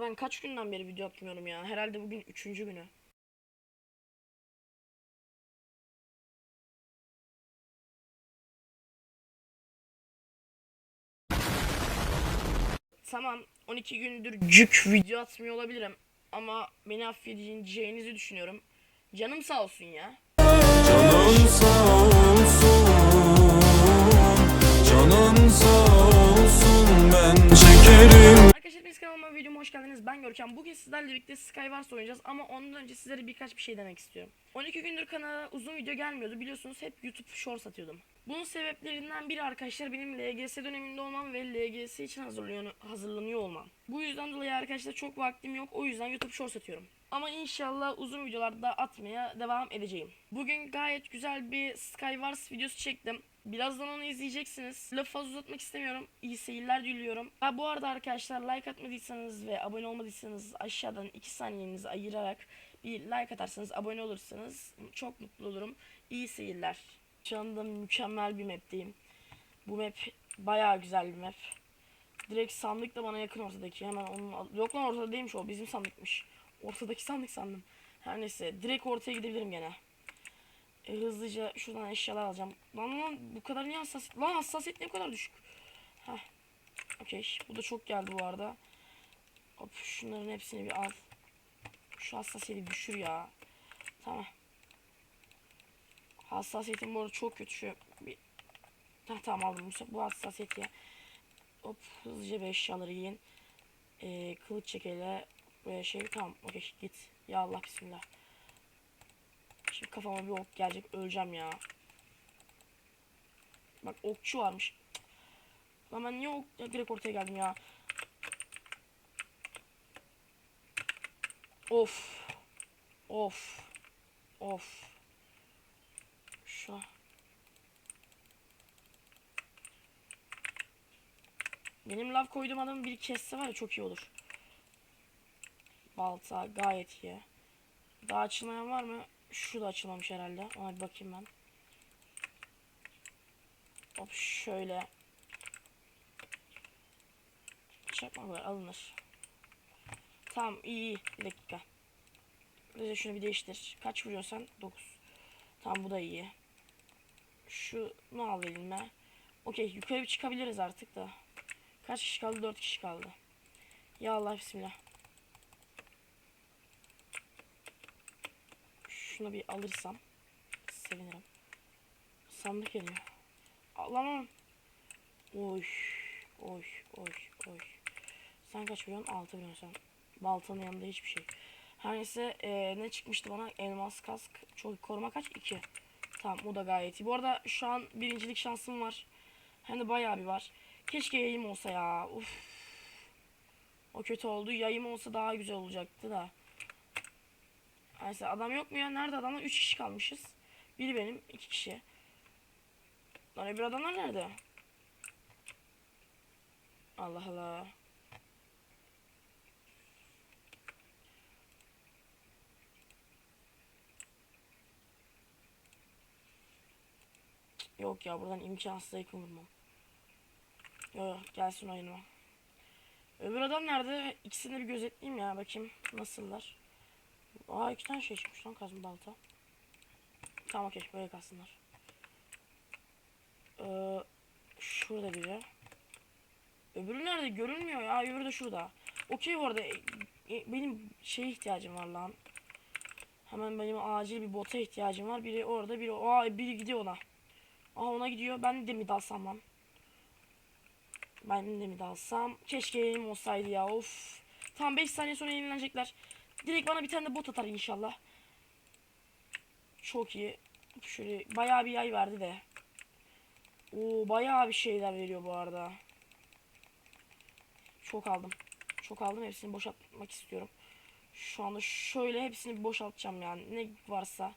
Ben kaç günden beri video atmıyorum ya. Herhalde bugün üçüncü günü. Tamam 12 gündür cük video atmıyor olabilirim. Ama beni affedeceğinizi düşünüyorum. Canım sağ olsun ya. Canın sağ olsun Canın sağ olsun biz kanalıma videoma hoş geldiniz. Ben Görkem. Bugün sizlerle birlikte Skywars oynayacağız ama ondan önce sizlere birkaç bir şey demek istiyorum. 12 gündür kanala uzun video gelmiyordu. Biliyorsunuz hep YouTube Shorts atıyordum. Bunun sebeplerinden biri arkadaşlar benim LGS döneminde olmam ve LGS için hazırlanıyor, olmam. Bu yüzden dolayı arkadaşlar çok vaktim yok. O yüzden YouTube Shorts atıyorum. Ama inşallah uzun videolarda atmaya devam edeceğim. Bugün gayet güzel bir Skywars videosu çektim. Birazdan onu izleyeceksiniz. Lafı fazla uzatmak istemiyorum. İyi seyirler diliyorum. Ha bu arada arkadaşlar like atmadıysanız ve abone olmadıysanız aşağıdan 2 saniyenizi ayırarak bir like atarsanız abone olursanız çok mutlu olurum. İyi seyirler. Şu anda mükemmel bir map'teyim. Bu map bayağı güzel bir map. Direkt sandık da bana yakın ortadaki. Hemen onun yok lan ortada değilmiş o bizim sandıkmış. Ortadaki sandık sandım. Her neyse direkt ortaya gidebilirim gene. E, hızlıca şuradan eşyalar alacağım. Lan lan bu kadar niye hassasiyet? Lan hassasiyet ne kadar düşük. Heh. Okey. Bu da çok geldi bu arada. Hop şunların hepsini bir al. Şu hassasiyeti düşür ya. Tamam. Hassasiyetim bu arada çok kötü. Şu bir... Heh, tamam aldım bu, bu hassasiyeti. Hop hızlıca bir eşyaları yiyin. Ee, kılıç çekeyle ve şey tamam okey git. Ya Allah bismillah. Şimdi kafama bir ok gelecek öleceğim ya. Bak okçu varmış. Lan ben niye ok direkt ortaya geldim ya. Of. Of. Of. Şu. Benim lav koyduğum adamı bir kesse var ya çok iyi olur. Balta gayet iyi. Daha açılmayan var mı? Şu da açılmamış herhalde. Ona bir bakayım ben. Hop şöyle. Çakmak var alınır. Tamam iyi. Bir dakika. Bize şunu bir değiştir. Kaç vuruyorsan? 9. Tamam bu da iyi. Şunu al elime. Okey yukarı bir çıkabiliriz artık da. Kaç kişi kaldı? 4 kişi kaldı. Ya Allah bismillah. Şunu bir alırsam sevinirim. Sandık geliyor. Alamam. Oy. Oy. Oy. Oy. Sen kaç biliyorsun? 6 biliyorsun sen. Baltanın yanında hiçbir şey. Her neyse eee, ne çıkmıştı bana? Elmas kask. Çok koruma kaç? 2. Tamam o da gayet iyi. Bu arada şu an birincilik şansım var. Hem de bayağı bir var. Keşke yayım olsa ya. Uf. O kötü oldu. Yayım olsa daha güzel olacaktı da. Neyse adam yok mu ya? Nerede adamlar? 3 kişi kalmışız. Biri benim, iki kişi. Lan öbür adamlar nerede? Allah Allah. Yok ya buradan imkansız yakın vurmam. Yok gelsin oyunuma. Öbür adam nerede? İkisini de bir gözetleyeyim ya bakayım nasıllar. Aa iki tane şey çıkmış lan kazma balta. Tamam okey böyle kalsınlar. Ee, şurada biri. Öbürü nerede? Görünmüyor ya. Öbürü de şurada. Okey bu arada. e, e, benim şeye ihtiyacım var lan. Hemen benim acil bir bota ihtiyacım var. Biri orada biri. Aa biri gidiyor ona. Aa ona gidiyor. Ben de mi dalsam lan? Ben de mi dalsam? Keşke elim olsaydı ya. Of. Tamam 5 saniye sonra yenilenecekler. Direkt bana bir tane de bot atar inşallah. Çok iyi. Şöyle bayağı bir yay verdi de. Oo bayağı bir şeyler veriyor bu arada. Çok aldım. Çok aldım. Hepsini boşaltmak istiyorum. Şu anda şöyle hepsini boşaltacağım yani. Ne varsa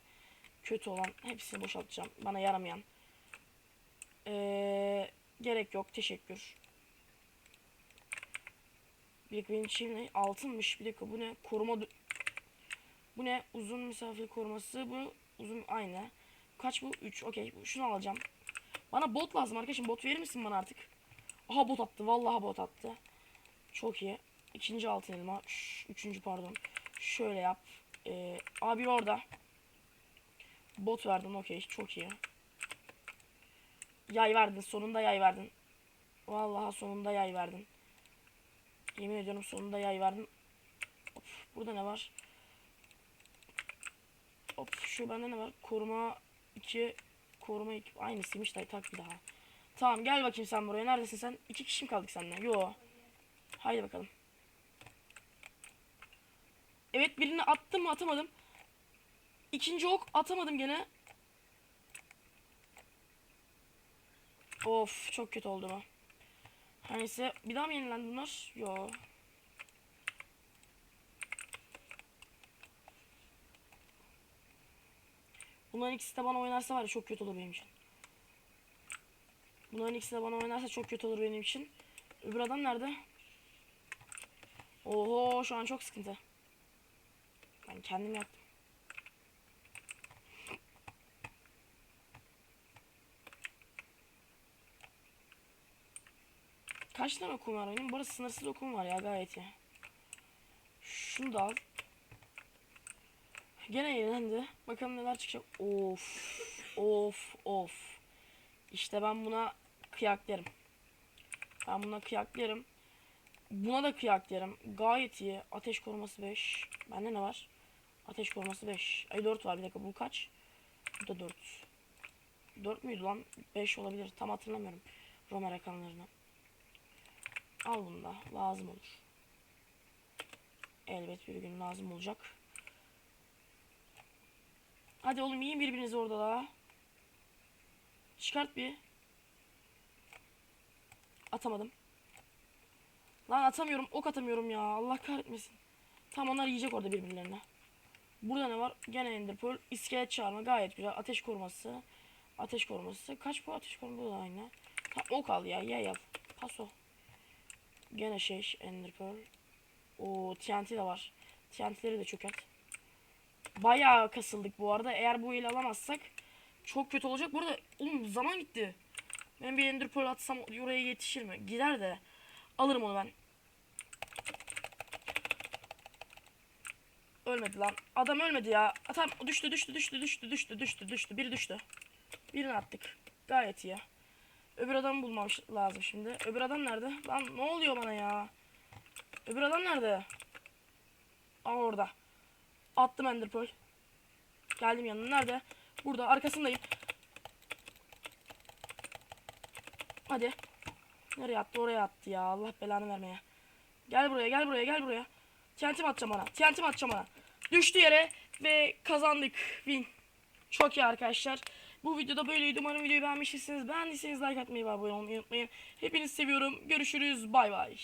kötü olan hepsini boşaltacağım. Bana yaramayan. Ee, gerek yok. Teşekkür. Bir dakika benim şeyim ne? Altınmış. Bir dakika bu ne? Koruma... Bu ne? Uzun misafir koruması. Bu uzun aynı. Kaç bu? 3. Okey. Şunu alacağım. Bana bot lazım arkadaşım. Bot verir misin bana artık? Aha bot attı. Vallahi bot attı. Çok iyi. İkinci altın elma. Üçüncü pardon. Şöyle yap. Ee, abi orada. Bot verdin okey çok iyi. Yay verdin sonunda yay verdin. Vallahi sonunda yay verdin. Yemin ediyorum sonunda yay verdin. Hop, burada ne var? Hop şu bende ne var? Koruma 2 koruma 2 aynısıymış da tak bir daha. Tamam gel bakayım sen buraya. Neredesin sen? İki kişi mi kaldık seninle? Yo. Haydi bakalım. Evet birini attım mı atamadım. İkinci ok atamadım gene. Of çok kötü oldu bu. Her neyse bir daha mı yenilendi bunlar? Yo. Bunların ikisi de bana oynarsa var ya çok kötü olur benim için. Bunların ikisi de bana oynarsa çok kötü olur benim için. Öbür adam nerede? Oho şu an çok sıkıntı. Ben kendim yaktım. Kaç tane okum var benim? Bu sınırsız okum var ya gayet iyi. Şunu da al. Gene eğlendi. Bakalım neler çıkacak. Of. Of. Of. İşte ben buna kıyak derim. Ben buna kıyak derim. Buna da kıyak derim. Gayet iyi. Ateş koruması 5. Bende ne var? Ateş koruması 5. Ay 4 var bir dakika. Bu kaç? Bu da 4. 4 müydü lan? 5 olabilir. Tam hatırlamıyorum. Roma rakamlarını. Al bunu da. Lazım olur. Elbet bir gün lazım olacak. Hadi oğlum yiyin birbirinizi orada da. Çıkart bir. Atamadım. Lan atamıyorum. Ok atamıyorum ya. Allah kahretmesin. Tam onlar yiyecek orada birbirlerine. Burada ne var? Gene Ender Pearl. İskelet çağırma gayet güzel. Ateş koruması. Ateş koruması. Kaç bu ateş koruması? Bu aynı. Ha, ok al ya. Ye al. Paso. Gene şey Ender Pearl. O TNT de var. TNT'leri de çökert. Bayağı kasıldık bu arada. Eğer bu ile alamazsak çok kötü olacak. Bu arada oğlum zaman gitti. Ben bir Ender Pearl atsam oraya yetişir mi? Gider de. Alırım onu ben. Ölmedi lan. Adam ölmedi ya. Atam düştü düştü düştü düştü düştü düştü düştü. Biri düştü. Birini attık. Gayet iyi. Öbür adamı bulmamız lazım şimdi. Öbür adam nerede? Lan ne oluyor bana ya? Öbür adam nerede? Aa orada. Attım Ender. Geldim yanına. Nerede? Burada. Arkasındayım. Hadi. Nereye attı? Oraya attı ya. Allah belanı vermeye. Gel buraya, gel buraya, gel buraya. TNT atacağım ona? TNT atacağım ona? Düştü yere ve kazandık. Win. Çok iyi arkadaşlar. Bu videoda böyleydi. Umarım videoyu beğenmişsiniz. Beğendiyseniz like atmayı ve abone olmayı unutmayın. Hepinizi seviyorum. Görüşürüz. Bay bay.